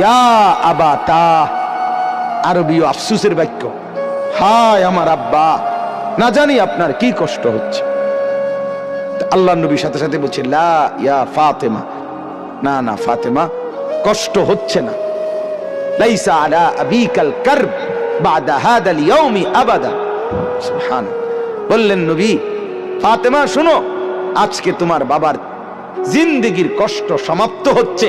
ইয়া আরবীয় আফসুসের বাক্য। হায় আমার আব্বা, না জানি আপনার কি কষ্ট হচ্ছে। আল্লাহ নবীর সাথে সাথে বলছে, লা ফাতেমা। না না, ফাতেমা, কষ্ট হচ্ছে না। লাইসা আলা আবিকাল কারব বাদা হাদাল ইয়াউমি আবাদা। সুবহান বললেন নবী, ফাতেমা, শুনো, আজকে তোমার বাবার জিন্দেগির কষ্ট সমাপ্ত হচ্ছে।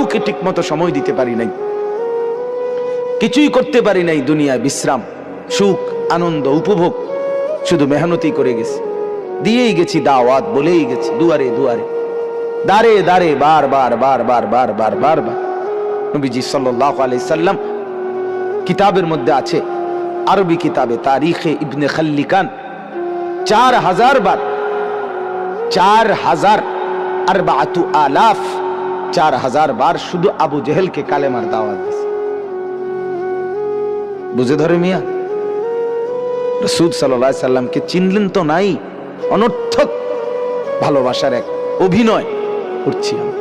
কাউকে ঠিক মতো সময় দিতে পারি নাই। কিছুই করতে পারি নাই দুনিয়ায়, বিশ্রাম, সুখ, আনন্দ, উপভোগ। শুধু মেহনতি করে গেছি। দিয়েই গেছি দাওয়াত, বলেই গেছি দুয়ারে দুয়ারে। দাঁড়ে দাঁড়ে, বার বার বার বার বার বার বার বার। নবীজি সাল্লাহ আলাই সাল্লাম কিতাবের মধ্যে আছে, আরবি কিতাবে, তারিখে ইবনে খাল্লিকান, চার হাজার বার, চার হাজার আর আলাফ চার হাজার বার শুধু আবু জেহেলকে কালেমার দাওয়াত দিছে। বুঝে ধরে মিয়া রসুদ সাল্লাহ সাল্লামকে চিনলেন তো নাই, অনর্থক ভালোবাসার এক অভিনয় করছি আমি।